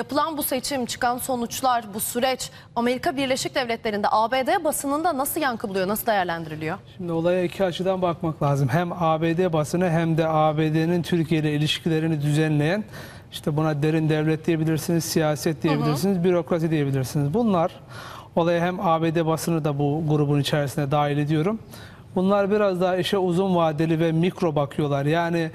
Yapılan bu seçim, çıkan sonuçlar, bu süreç Amerika Birleşik Devletleri'nde ABD basınında nasıl yankı buluyor, nasıl değerlendiriliyor? Şimdi olaya iki açıdan bakmak lazım. Hem ABD basını hem de ABD'nin Türkiye ile ilişkilerini düzenleyen işte buna derin devlet diyebilirsiniz, siyaset diyebilirsiniz, bürokrasi diyebilirsiniz. Bunlar olaya hem ABD basını da bu grubun içerisine dahil ediyorum. Bunlar biraz daha işe uzun vadeli ve mikro bakıyorlar. Yani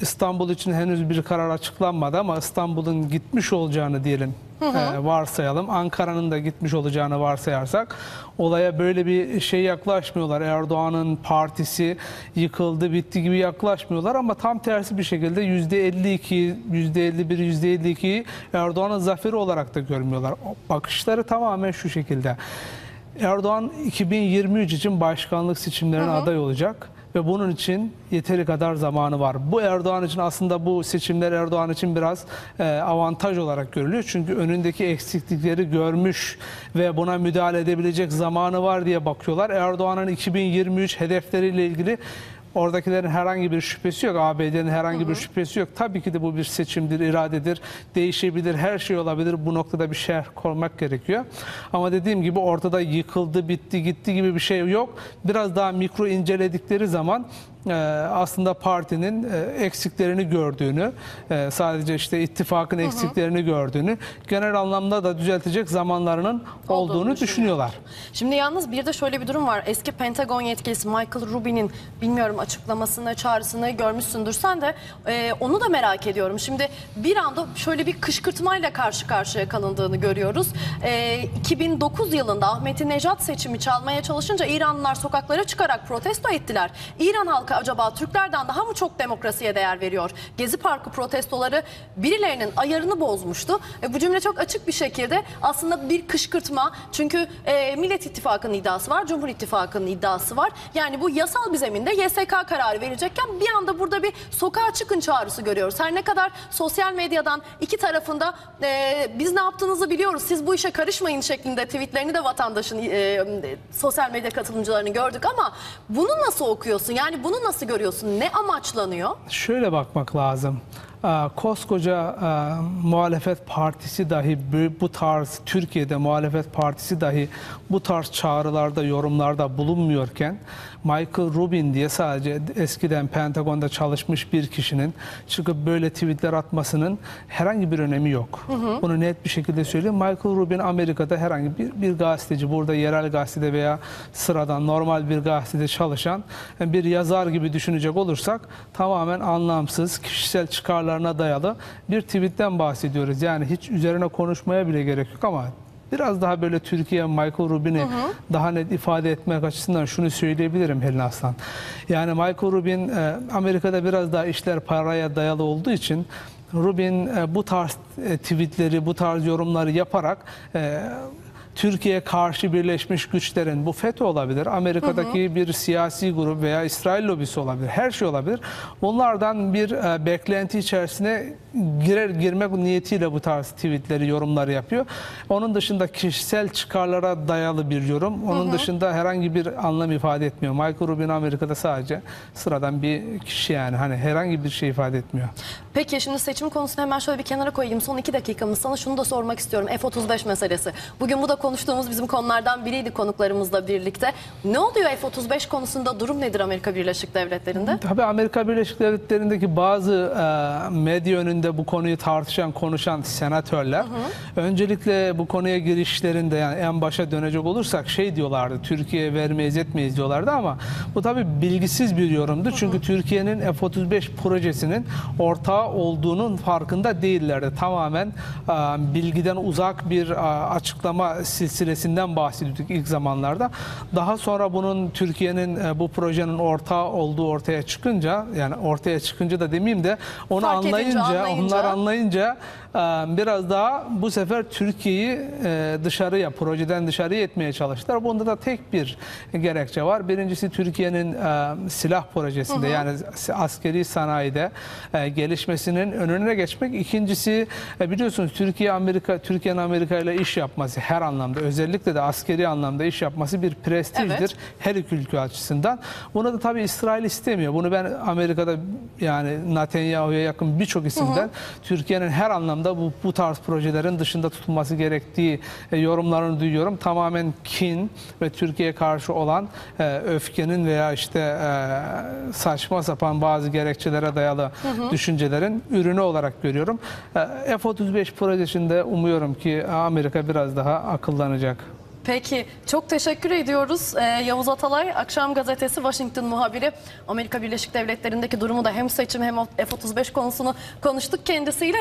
İstanbul için henüz bir karar açıklanmadı ama İstanbul'un gitmiş olacağını diyelim e, varsayalım. Ankara'nın da gitmiş olacağını varsayarsak olaya böyle bir şey yaklaşmıyorlar. Erdoğan'ın partisi yıkıldı, bitti gibi yaklaşmıyorlar ama tam tersi bir şekilde %52, %51, %52'yi Erdoğan'ın zaferi olarak da görmüyorlar. O Bakışları tamamen şu şekilde. Erdoğan 2023 için başkanlık seçimlerine aday olacak ve bunun için yeteri kadar zamanı var. Bu Erdoğan için aslında bu seçimler Erdoğan için biraz e, avantaj olarak görülüyor. Çünkü önündeki eksiklikleri görmüş ve buna müdahale edebilecek zamanı var diye bakıyorlar. Erdoğan'ın 2023 hedefleriyle ilgili Oradakilerin herhangi bir şüphesi yok. ABD'nin herhangi bir şüphesi yok. Tabii ki de bu bir seçimdir, iradedir. Değişebilir, her şey olabilir. Bu noktada bir şerh koymak gerekiyor. Ama dediğim gibi ortada yıkıldı, bitti, gitti gibi bir şey yok. Biraz daha mikro inceledikleri zaman aslında partinin e, eksiklerini gördüğünü, e, sadece işte ittifakın eksiklerini gördüğünü, genel anlamda da düzeltecek zamanlarının olduğunu düşünüyorlar. Şimdi yalnız bir de şöyle bir durum var. Eski Pentagon yetkilisi Michael Rubin'in bilmiyorum açıklamasını, çağrısını görmüşsündür sen de. Ee, onu da merak ediyorum. Şimdi bir anda şöyle bir kışkırtmayla karşı karşıya kalındığını görüyoruz. Ee, 2009 yılında Ahmet Nejat seçimi çalmaya çalışınca İranlılar sokaklara çıkarak protesto ettiler. İran halkı acaba Türklerden daha mı çok demokrasiye değer veriyor? Gezi Parkı protestoları birilerinin ayarını bozmuştu. E, bu cümle çok açık bir şekilde aslında bir kışkırtma. Çünkü e, Millet İttifakı'nın iddiası var, Cumhur İttifakı'nın iddiası var. Yani bu yasal bir zeminde YSK kararı verecekken bir anda burada bir sokağa çıkın çağrısı görüyoruz. Her ne kadar sosyal medyadan iki tarafında e, biz ne yaptığınızı biliyoruz, siz bu işe karışmayın şeklinde tweetlerini de vatandaşın e, sosyal medya katılımcılarını gördük ama bunu nasıl okuyorsun? Yani bunu nasıl görüyorsun? Ne amaçlanıyor? Şöyle bakmak lazım. Koskoca muhalefet partisi dahi bu- tarz Türkiye'de muhalefet partisi dahi bu tarz çağrılarda yorumlarda bulunmuyorken Michael Rubin diye sadece eskiden Pentagon'da çalışmış bir kişinin çıkıp böyle tweetler atmasının herhangi bir önemi yok. Bunu net bir şekilde söyleyeyim. Michael Rubin Amerika'da herhangi bir, bir gazeteci burada yerel gazetede veya sıradan normal bir gazetede çalışan bir yazar gibi düşünecek olursak tamamen anlamsız, kişisel çıkarlarına dayalı bir tweetten bahsediyoruz. Yani hiç üzerine konuşmaya bile gerek yok ama biraz daha böyle Türkiye Michael Rubin'i daha net ifade etmek açısından şunu söyleyebilirim Helin Aslan. Yani Michael Rubin e, Amerika'da biraz daha işler paraya dayalı olduğu için Rubin e, bu tarz e, tweetleri, bu tarz yorumları yaparak e, Türkiye'ye karşı birleşmiş güçlerin bu FETÖ olabilir, Amerika'daki bir siyasi grup veya İsrail lobisi olabilir, her şey olabilir. Bunlardan bir e, beklenti içerisine girer girmek niyetiyle bu tarz tweetleri, yorumları yapıyor. Onun dışında kişisel çıkarlara dayalı bir yorum. Onun dışında herhangi bir anlam ifade etmiyor. Michael Rubin Amerika'da sadece sıradan bir kişi yani hani herhangi bir şey ifade etmiyor. Peki şimdi seçim konusunu hemen şöyle bir kenara koyayım. Son iki dakikamız sana şunu da sormak istiyorum. F-35 meselesi. Bugün bu da konuştuğumuz bizim konulardan biriydi konuklarımızla birlikte. Ne oluyor F-35 konusunda? Durum nedir Amerika Birleşik Devletleri'nde? Tabii Amerika Birleşik Devletleri'ndeki bazı e, medya önünde bu konuyu tartışan, konuşan senatörler öncelikle bu konuya girişlerinde yani en başa dönecek olursak şey diyorlardı. Türkiye'ye vermeyiz etmeyiz diyorlardı ama bu tabii bilgisiz bir yorumdu. Çünkü Türkiye'nin F-35 projesinin ortağı olduğunun farkında değillerdi. Tamamen e, bilgiden uzak bir e, açıklama silsilesinden bahsediyorduk ilk zamanlarda. Daha sonra bunun Türkiye'nin e, bu projenin ortağı olduğu ortaya çıkınca yani ortaya çıkınca da demeyeyim de onu Fark edince, anlayınca, anlayınca. onlar anlayınca e, biraz daha bu sefer Türkiye'yi e, dışarıya, projeden dışarıya etmeye çalıştılar. Bunda da tek bir gerekçe var. Birincisi Türkiye'nin silah projesinde yani askeri sanayide gelişmesinin önüne geçmek. İkincisi biliyorsunuz Türkiye Amerika Türkiye'nin Amerika ile iş yapması her anlamda özellikle de askeri anlamda iş yapması bir prestijdir Evet. her iki ülke açısından. Bunu da tabii İsrail istemiyor. Bunu ben Amerika'da yani Netanyahu'ya yakın birçok isimden Türkiye'nin her anlamda anlamda bu, bu tarz projelerin dışında tutulması gerektiği e, yorumlarını duyuyorum. Tamamen kin ve Türkiye'ye karşı olan e, öfkenin veya işte e, saçma sapan bazı gerekçelere dayalı düşüncelerin ürünü olarak görüyorum. E, F-35 projesinde umuyorum ki Amerika biraz daha akıllanacak. Peki çok teşekkür ediyoruz. Ee, Yavuz Atalay, Akşam Gazetesi Washington muhabiri. Amerika Birleşik Devletleri'ndeki durumu da hem seçim hem F-35 konusunu konuştuk kendisiyle.